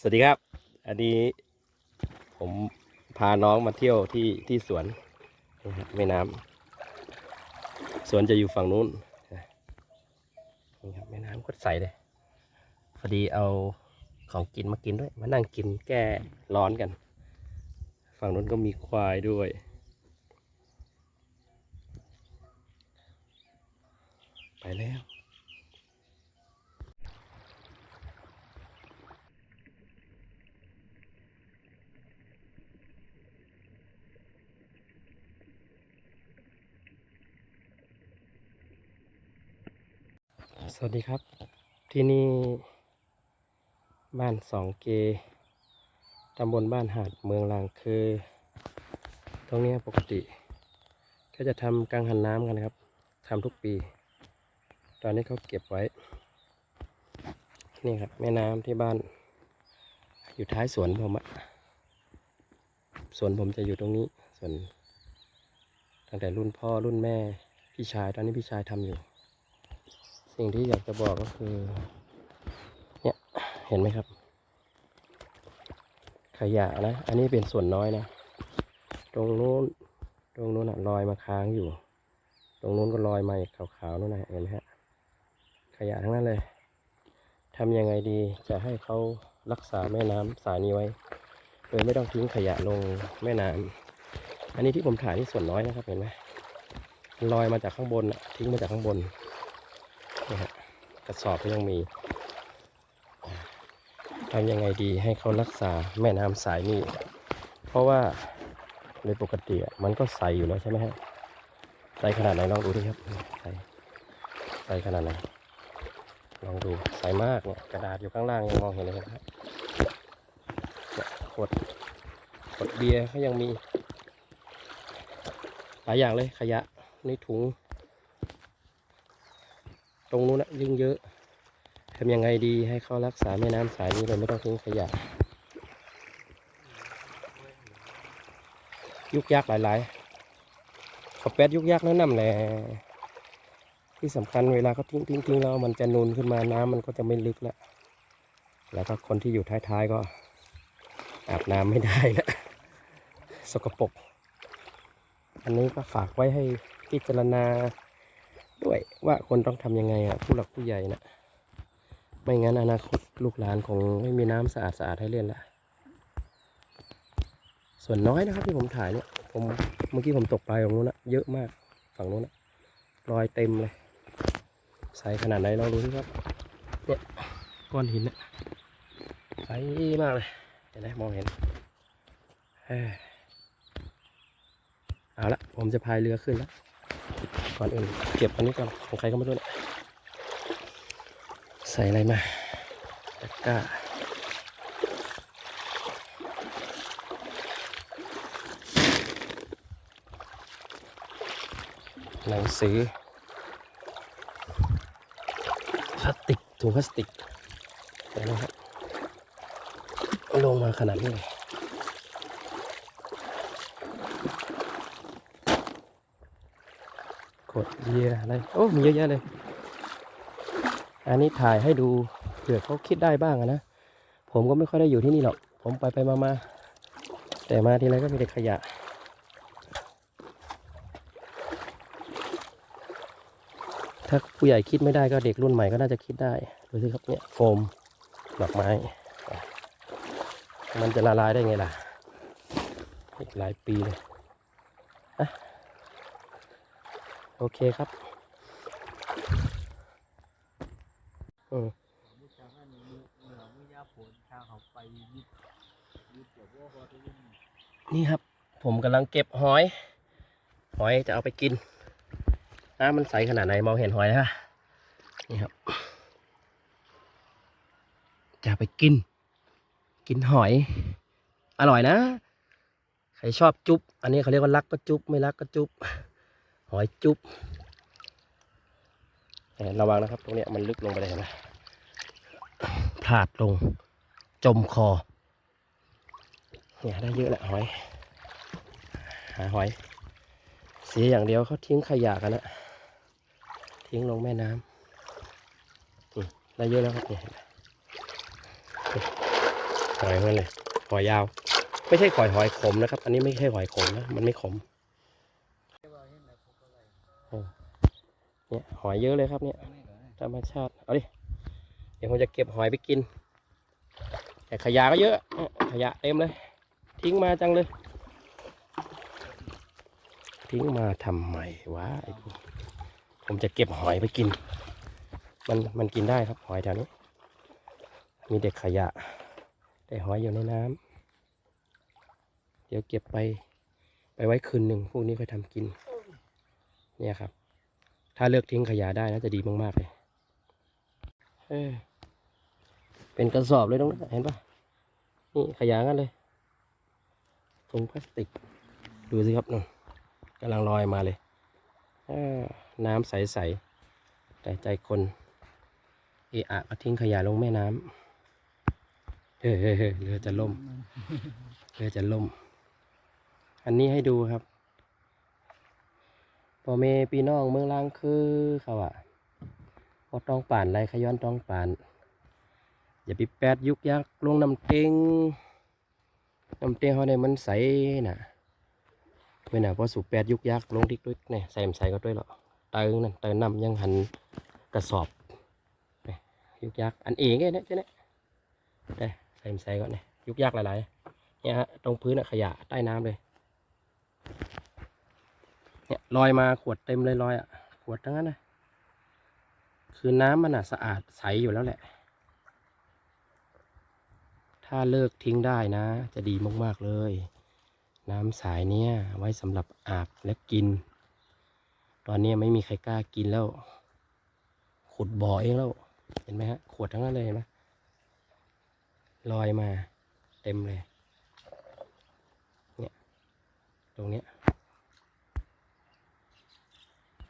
สวัสดีครับ อันนี้ผมพาน้องมาเที่ยวที่ที่สวนนี่ครับแม่น้ำสวนจะอยู่ฝั่งนู้นนี่ครับแม่น้ำก็ใสเลยพอดีเอาของกินมากินด้วย มานั่งกินแก้ร้อนกัน ฝั่งนู้นก็มีควายด้วยไปแล้ว สวัสดีครับ ที่นี่บ้านสองเกตำบลบ้านหาดเมืองลางคือ ตรงนี้ปกติ ก็จะทำกังหันน้ำกันครับทำทุกปี ตอนนี้เขาเก็บไว้ นี่ครับ แม่น้ำที่บ้าน อยู่ท้ายสวนผมอะสวนผมจะอยู่ตรงนี้ส่วนตั้งแต่รุ่นพ่อรุ่นแม่ พี่ชายตอนนี้พี่ชายทำอยู่ สิ่งที่อยากจะบอกก็คือ เนี่ย เห็นไหมครับ ขยะนะ อันนี้เป็นส่วนน้อยนะ ตรงนู้น ตรงนู้นอะลอยมาค้างอยู่ ตรงนู้นก็ลอยมาอีกขาวๆนู่นนะเห็นไหมฮะ ขยะทั้งนั้นเลยทำยังไงดีจะให้เขารักษาแม่น้ำสายนี้ไว้ โดยไม่ต้องทิ้งขยะลงแม่น้ำอันนี้ที่ผมถ่ายนี่ส่วนน้อยนะครับเห็นไหมลอยมาจากข้างบนอะทิ้งมาจากข้างบน นี่ฮะกระสอบก็ยังมีทำยังไงดีให้เขารักษาแม่น้ำสายนี้ เพราะว่าโดยปกติมันก็ใสอยู่แล้วใช่ไหมฮะใสขนาดไหนลองดูดิครับใสใสขนาดไหนลองดูใสมากเนี่ยกระดาษอยู่ข้างล่างยังมองเห็นเลยครับขวดขวดเบียร์เขายังมี หลายอย่างเลยขยะในถุง ตรงนู้นนะยิ่งเยอะทำยังไงดีให้เขารักษาแม่น้ำสายนี้โดยไม่ต้องทิ้งขยะ ยุกยักหลายๆเขาแป๊ดยุกยักนั่นน่ะแหละที่สำคัญเวลาเขาทิ้งทิ้งทิ้งแล้วมันจะนูนขึ้นมาน้ำมันก็จะไม่ลึกแล้วแล้วก็คนที่อยู่ท้ายๆก็อาบน้ำไม่ได้แล้วสกปรกอันนี้ก็ฝากไว้ให้พิจารณา ด้วยว่าคนต้องทำยังไงอะผู้หลักผู้ใหญ่นะไม่งั้นอนาคตลูกหลานคงไม่มีน้ำสะอาดสะอาดให้เล่นละส่วนน้อยนะครับที่ผมถ่ายเนี่ยผมเมื่อกี้ผมตกปลาตรงนู้นนะเยอะมากฝั่งนู้นนะรอยเต็มเลย ใสขนาดไหนลองดูสิครับเนี่ยก้อนหินนะใสมากเลยเห็นไหมมองเห็นเอ้ยเอาละผมจะพายเรือขึ้นแล้ว ก่อนอื่นเก็บอันนี้ก่อนของใครก็ไม่รู้เนี่ยใส่อะไรมาตะกร้าหนังสือพลาสติกถุงพลาสติกเห็นะครับลงมาขนาดนี้เลย กดเยียอะไร โอ้ มีเยอะแยะเลย อันนี้ถ่ายให้ดูเผื่อเขาคิดได้บ้างนะ ผมก็ไม่ค่อยได้อยู่ที่นี่หรอก ผมไปไปมามาแต่มาทีไรก็มีแต่ขยะ ถ้าผู้ใหญ่คิดไม่ได้ก็เด็กรุ่นใหม่ก็น่าจะคิดได้ดูสิครับเนี่ยโฟมดอกไม้ มันจะละลายได้ไงล่ะ อีกหลายปีเลยอะ โอเคครับอืมนี่ครับ ผมกำลังเก็บหอย หอยจะเอาไปกินน้ำมันใสขนาดไหนมองเห็นหอยนะนี่ครับ จะไปกิน กินหอย อร่อยนะ ใครชอบจุ๊บ อันนี้เขาเรียกว่ารักก็จุ๊บ ไม่รักก็จุ๊บ หอยจุ๊บระวังนะครับ ตรงเนี้ยมันลึกลงไปเลยเห็นไหมพลาดลง จมคอ เนี่ยได้เยอะแหละหอย หาหอย เสียอย่างเดียวเขาทิ้งขยะกันนะทิ้งลงแม่น้ำได้เยอะแล้วครับเนี่ยหอยมันเลยหอยยาว ไม่ใช่หอยหอยขมนะครับ อันนี้ไม่ใช่หอยขมนะ มันไม่ขม เนี่ยหอยเยอะเลยครับเนี่ยธรรมชาติ เอาดิ เดี๋ยวผมจะเก็บหอยไปกิน แต่ขยะก็เยอะ ขยะเต็มเลย ทิ้งมาจังเลย ทิ้งมาทำไมวะไอ้พวกผมจะเก็บหอยไปกิน มันมันกินได้ครับหอยแถวนี้ มีเด็กขยะ แต่หอยอยู่ในน้ำเดี๋ยวเก็บไป ไปไว้คืนหนึ่งพวกนี้ค่อยทำกิน เนี่ยครับ ถ้าเลือกทิ้งขยะได้นะจะดีมากๆเลยเออเป็นกระสอบเลยตรงนั้นเห็นปะนี่ขยะกันเลยถุงพลาสติก ดูสิครับนู่นกำลังลอยมาเลยน้ำใสๆแต่ใจคนเอะอะก็ทิ้งขยะลงแม่น้ำเฮ้ยเฮ้ยเรือจะล่มเรือจะล่ม อันนี้ให้ดูครับ ปอเมปีน้องเมืองล่างคือเขาอะพอต้องป่านไรขย้อนต้องป่าน อย่าไปแปดยุกยักลงน้ำเต็งน้ำเต็งเขาเนี่ยมันใสน่ะไม่น่ะพอสูบแปดยุกยักลงดิกด้วยเนี่ยใส่มใส่ก็ด้วยหรอกเติงนั่นเติงน้ำยังหันกระสอบยุกยักอันเองไงเนี่ยเจ้าเนี่ยได้ใส่มใส่ก่อนเนี่ยยุกยักหลายๆเนี่ยฮะตรงพื้นอะขยะใต้น้ำเลย เนี่ยลอยมาขวดเต็มเลยลอยอะ ขวดทั้งนั้นเลยคือน้ำมันอะสะอาดใสอยู่แล้วแหละ ถ้าเลิกทิ้งได้นะ จะดีมาก ๆ เลย น้ำสายเนี้ยไว้สำหรับอาบและกิน ตอนนี้ไม่มีใครกล้ากินแล้ว ขุดบ่อเองแล้ว เห็นไหมฮะ ขวดทั้งนั้นเลยเห็นไหมลอยมาเต็มเลย เนี่ย ตรงเนี้ย